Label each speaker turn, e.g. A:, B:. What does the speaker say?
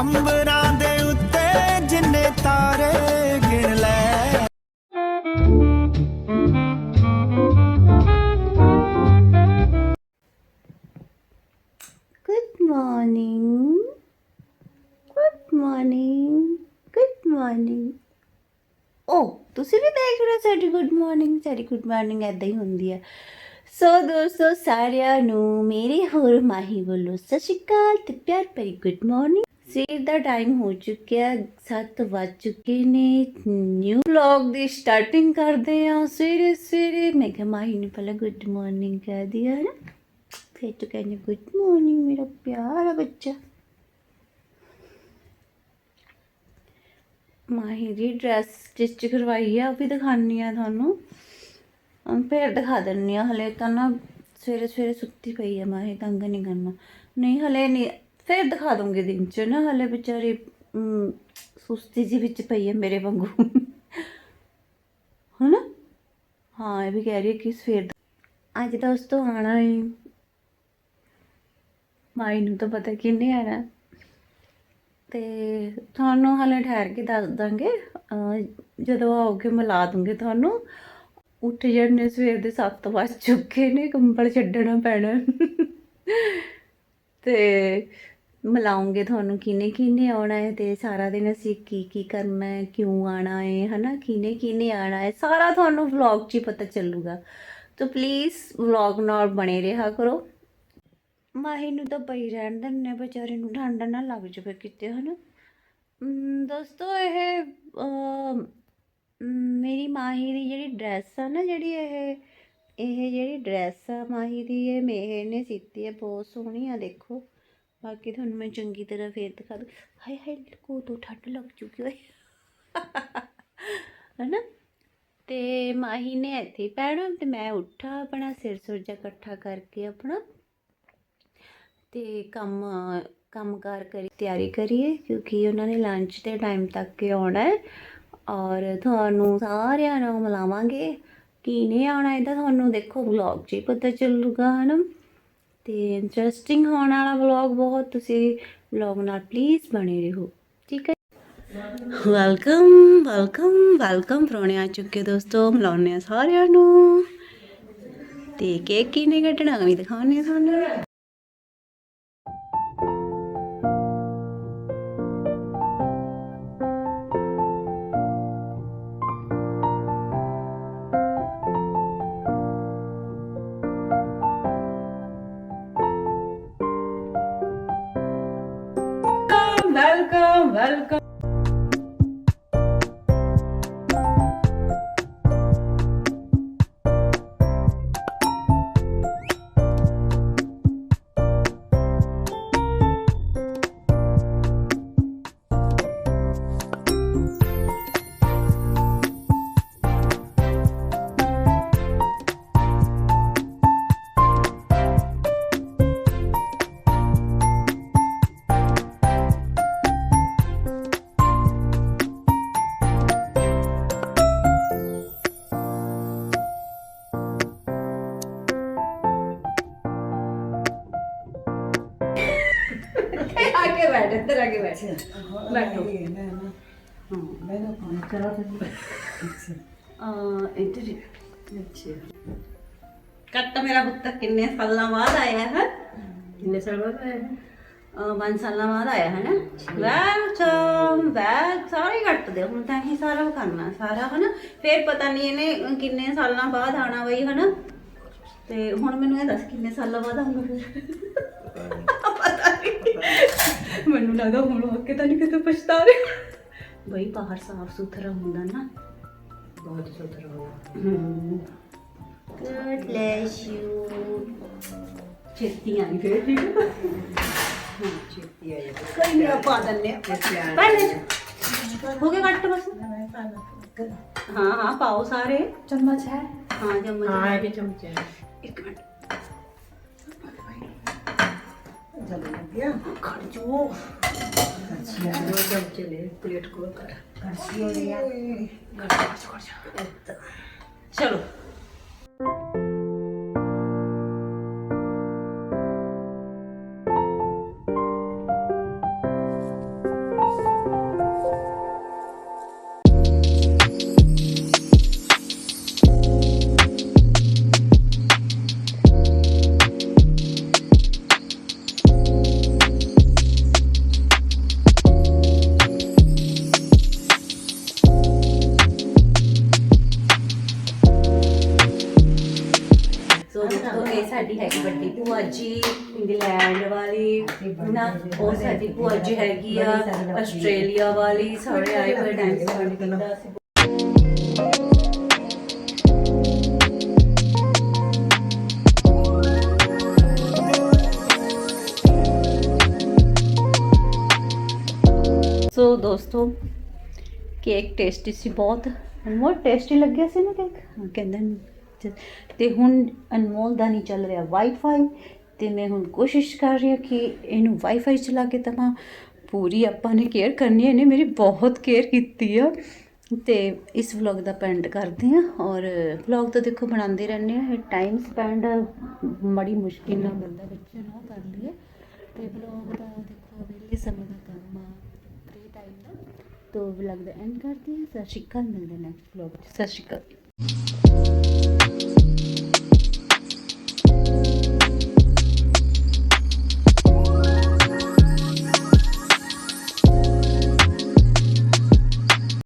A: ਅੰਬਰਾਂ ਦੇ ਉੱਤੇ ਜਿੰਨੇ ਤਾਰੇ ਗਿਣ ਲੈ
B: Good morning. Good morning. Good morning. ਓ, ਤੁਸੀਂ ਵੀ ਦੇਖ ਰਹੇ ਹੋ ਸਾਡੀ ਗੁੱਡ ਮਾਰਨਿੰਗ ਸਾਡੀ ਗੁੱਡ ਮਾਰਨਿੰਗ ਐਦਾਂ ਹੀ ਹੁੰਦੀ ਹੈ ਸੋ ਦੋਸਤੋ, ਸਾਰਿਆਂ ਨੂੰ ਮੇਰੇ ਹੋਰ ਮਾਹੀ ਵੱਲੋਂ ਸਤਿ ਸ਼੍ਰੀ ਅਕਾਲ ਤੇ ਪਿਆਰ ਭਰੀ ਗੁੱਡ ਮਾਰਨਿੰਗ ਸਵੇਰ ਦਾ ਟਾਈਮ ਹੋ ਚੁੱਕਿਆ 7 ਵੱਜ ਚੁੱਕੇ ਨੇ ਨਿਊ ਵਲੌਗ ਦੀ ਸਟਾਰਟਿੰਗ ਕਰਦੇ ਆ ਸਵੇਰੇ ਸਵੇਰੇ ਮੈਂ ਕਿਹਾ ਮਾਹੀ ਨੂੰ ਪਹਿਲਾਂ ਗੁੱਡ ਮਾਰਨਿੰਗ ਕਹਿ ਦਿਆ ਹੈ ਨਾ ਫਿਰ ਤੂੰ ਕਹਿੰਦੀ ਗੁੱਡ ਮਾਰਨਿੰਗ ਮੇਰਾ ਪਿਆਰਾ ਬੱਚਾ। ਮਾਹੀ ਦੀ ਡਰੈਸ ਸਟਿਚ ਕਰਵਾਈ ਆ, ਉਹ ਵੀ ਦਿਖਾਣੀ ਆ ਤੁਹਾਨੂੰ। ਫਿਰ ਦਿਖਾ ਦਿੰਨੀ ਆ ਹਲੇ ਤਾਂ ਨਾ ਸਵੇਰੇ ਸਵੇਰੇ ਸੁੱਤੀ ਪਈ ਆ ਮਾਹੀ, ਤੰਗ ਨਹੀਂ ਕਰਨਾ। ਨਹੀਂ, ਹਲੇ ਨਹੀਂ ਫਿਰ ਦਿਖਾ ਦੂੰਗੀ ਦਿਨ ਚ ਨਾ, ਹਲੇ ਵਿਚਾਰੀ ਸੁਸਤੀ ਜੀ ਵਿੱਚ ਪਈ ਹੈ ਮੇਰੇ ਵਾਂਗੂ। ਹਨਾ? ਹਾਂ, ਇਹ ਵੀ ਕਹਿ ਰਹੀ ਹੈ ਕਿ ਸਵੇਰ ਦਾ ਅੱਜ ਦੋਸਤੋ ਆਣਾ ਹੈ। ਮਾਈ ਨੂੰ ਤਾਂ ਪਤਾ ਕਿੰਨੇ ਆਣਾ ਤੇ ਤੁਹਾਨੂੰ ਹਾਲੇ ਠਹਿਰ ਕੇ ਦੱਸ ਦਾਂਗੇ, ਅਹ, ਜਦੋਂ ਆਓਗੇ ਮਿਲਾ ਦੂੰਗੇ ਤੁਹਾਨੂੰ। ਉੱਠ ਜਾਣੇ ਸਵੇਰ ਦੇ 7 ਵਜ ਚੁੱਕੇ ਨੇ, ਕੰਬਲ ਛੱਡਣਾ ਪੈਣਾ। ਤੇ ਮਿਲਾਉਂਗੇ ਤੁਹਾਨੂੰ ਕਿਨੇ ਕਿਨੇ ਆਉਣਾ ਹੈ ਤੇ ਸਾਰਾ ਦਿਨ ਅਸੀਂ ਕੀ ਕੀ ਕਰਨਾ ਹੈ ਕਿਉਂ ਆਣਾ ਹੈ ਹਨਾ? ਕਿਨੇ ਕਿਨੇ ਆਣਾ ਹੈ? ਸਾਰਾ ਤੁਹਾਨੂੰ ਵਲੌਗ 'ਚ ਹੀ ਪਤਾ ਚੱਲੂਗਾ। ਤਾਂ ਪਲੀਜ਼ ਵਲੌਗ ਨਾਲ ਬਣੇ ਰਿਹਾ ਕਰੋ। ਮਾਹੀ ਨੂੰ ਤਾਂ ਪਈ ਰਹਿਣ ਦਿੰਨੇ ਵਿਚਾਰੇ ਨੂੰ ਠੰਡ ਨਾ ਲੱਗ ਜਾਵੇ ਕਿਤੇ ਹਨਾ? ਅਮ, ਦੋਸਤੋ ਇਹ ਮੇਰੀ ਮਾਹੀ ਦੀ ਜਿਹੜੀ ਡਰੈਸ ਆ ਨਾ ਜਿਹੜੀ ਇਹ ਇਹ ਜਿਹੜੀ ਡਰੈਸ ਆ ਮਾਹੀ ਦੀ ਇਹ ਮੇਹਰ ਨੇ ਸੀਤੀ ਹੈ ਬਹੁਤ ਸੋਹਣੀ ਆ ਦੇਖੋ। ਬਾਕੀ ਤੁਹਾਨੂੰ ਮੈਂ ਚੰਗੀ ਤਰ੍ਹਾਂ ਫੇਰ ਦਿਖਾ ਦੂੰ। ਹਾਏ ਹਾਏ ਕੋ ਤੋਂ ਠੰਡ ਲੱਗ ਚੁੱਕੀ ਹੋਈ ਹਨਾ? ਤੇ ਮਾਹੀ ਨੇ ਇੱਥੇ ਪੈਣਾ ਤੇ ਮੈਂ ਉੱਠਾ ਆਪਣਾ, ਸਿਰ ਸੁਰ ਜਿਹਾ ਇਕੱਠਾ ਕਰਕੇ ਆਪਣਾ। ਤੇ ਕੰਮ, ਕੰਮਕਾਰ ਕਰੀ, ਤਿਆਰੀ ਕਰੀਏ, ਕਿਉਂਕਿ ਉਹਨਾਂ ਨੇ ਲੰਚ ਦੇ ਟਾਈਮ ਤੱਕ ਆਉਣਾ ਹੈ। ਔਰ ਤੁਹਾਨੂੰ ਸਾਰਿਆਂ ਨੂੰ ਮਿਲਾਵਾਂਗੇ। ਕਿਨੇ ਆਉਣਾ ਇਹਦਾ ਤੁਹਾਨੂੰ ਦੇਖੋ ਵਲੌਗ 'ਚ ਹੀ ਪਤਾ ਚੱਲੂਗਾ, ਹਨਾ? ਤੇ ਇੰਟਰਸਟਿੰਗ ਹੋਣ ਵਾਲਾ ਵਲੌਗ ਬਹੁਤ, ਤੁਸੀਂ ਵਲੌਗ ਨਾਲ ਪਲੀਜ਼ ਬਣੇ ਰਹੋ। ਠੀਕ ਹੈ? ਵੈਲਕਮ ਵੈਲਕਮ ਵੈਲਕਮ ਪ੍ਰਾਹੁਣੇ ਆ ਚੁੱਕੇ ਦੋਸਤੋ, ਮਿਲਾਉਂਦੇ ਆ ਸਾਰਿਆਂ ਨੂੰ। ਤੇ ਕੇਕ ਕਿਨੇ ਕੱਟਣਾ? ਵੀ ਦਿਖਾਉਂਦੇ ਆ ਤੁਹਾਨੂੰ। welcome. ਕਿੰਨੇ ਸਾਲਾਂ ਬਾਅਦ ਆਇਆ ਪੰਜ ਸਾਲਾਂ ਬਾਅਦ ਸਾਰੇ ਕੱਟਦੇ ਹੁਣ ਤਾਂ ਸਾਰਾ ਕਰਨਾ ਸਾਰਾ ਹਨਾ? ਫਿਰ ਪਤਾ ਨਹੀਂ ਇਹਨੇ ਕਿੰਨੇ ਸਾਲਾਂ ਬਾਅਦ ਆਣਾ ਬਈ ਹਨਾ? ਤੇ ਹੁਣ ਮੈਨੂੰ ਇਹ ਦੱਸ ਕਿੰਨੇ ਸਾਲਾਂ ਬਾਅਦ ਆਉਂਗਾ ਫਿਰ? ਪਤਾ ਨਹੀਂ ਮੈਨੂੰ ਲੱਗਦਾ ਹੁਣ ਹੋ ਕੇ ਨਹੀਂ ਕਿਤੇ ਪਛਤਾ ਰਹੇ। ਬਈ ਬਾਹਰ ਸਾਫ਼ ਸੁਥਰਾ ਹੁੰਦਾ ਨਾ।
C: ਬਹੁਤ ਸੁਥਰਾ ਹੁੰਦਾ।
B: ਗੁੱਡ ਬlesਸ ਯੂ ਚੇਤੀ ਆਈ ਫੇਰ ਹਾਂ
C: ਚੇਤੀ ਆਈ
B: ਕੋਈ ਨਹੀਂ ਆਪਾ ਦੰਨੇ ਹੋ ਗਿਆ ਕੱਟ ਬਸ? ਹਾਂ ਹਾਂ ਪਾਓ ਸਾਰੇ।
C: ਚਮਚ ਹੈ।
B: ਹਾਂ ਚਮਚ
C: ਹੈ।
B: ਇੱਕ ਮਿੰਟ।
C: चले गया
B: खड़ जो
C: अच्छा दो चमचे ले प्लेट को कर
B: चलो ਸਾਡੀ ਹੈਗੀ ਵੱਡੀ ਭੂਆ ਜੀ ਇੰਗਲੈਂਡ ਵਾਲੀ ਨਾ ਉਹ ਸਾਡੀ ਭੂਆ ਜੀ ਹੈਗੀ ਆ ਆਸਟ੍ਰੇਲੀਆ ਵਾਲੀ ਸਾਰੇ ਆਏ ਹੋਏ ਸਪੈਂਡ ਕੀਤਾ ਅਸੀਂ ਸੋ ਦੋਸਤੋ ਕੇਕ ਟੇਸਟੀ ਸੀ ਬਹੁਤ। ਬਹੁਤ ਟੇਸਟੀ ਲੱਗਿਆ ਸੀ ਨਾ ਕੇਕ? ਕਹਿੰਦਾ ਨੀ। ਤੇ- ਹੁਣ ਅਨਮੋਲ ਦਾ ਨਹੀਂ ਚੱਲ ਰਿਹਾ ਵਾਈਫਾਈ ਤੇ ਮੈਂ ਹੁਣ ਕੋਸ਼ਿਸ਼ ਕਰ ਰਹੀ ਹਾਂ ਕਿ ਇਹਨੂੰ ਵਾਈਫਾਈ ਚਲਾ ਕੇ ਤਾਂ ਪੂਰੀ ਆਪਾਂ ਨੇ ਕੇਅਰ ਕਰਨੀ ਹੈ, ਇਹਨੇ ਮੇਰੀ ਬਹੁਤ ਕੇਅਰ ਕੀਤੀ ਆ। ਤੇ ਇਸ ਵਲੌਗ ਦਾ ਪੈਂਡ ਕਰਦੇ ਆ ਔਰ ਵਲੌਗ ਤਾਂ ਦੇਖੋ ਬਣਾਉਂਦੇ ਰਹਿੰਦੇ ਆ ਟਾਈਮ ਸਪੈਂਡ ਬੜੀ ਮੁਸ਼ਕਿਲ ਨਾਲ ਬੰਦਾ ਬੱਚੇ ਨੂੰ ਕਰ ਲਈਏ। ਤੇ ਵਲੌਗ ਦਾ ਦੇਖੋ ਵੇਲੇ ਸਮੇਂ ਦਾ ਕੰਮ ਆ ਫ੍ਰੀ ਟਾਈਮ ਦਾ। ਤੋ ਵਲੌਗ ਦਾ ਐਂਡ ਕਰਦੇ ਹਾਂ। ਸਤਿ ਸ਼੍ਰੀ ਅਕਾਲ, ਮਿਲਦੇ ਨੈਕਸਟ ਵਲੌਗ ਸਤਿ ਸ਼੍ਰੀ ਅਕਾਲ।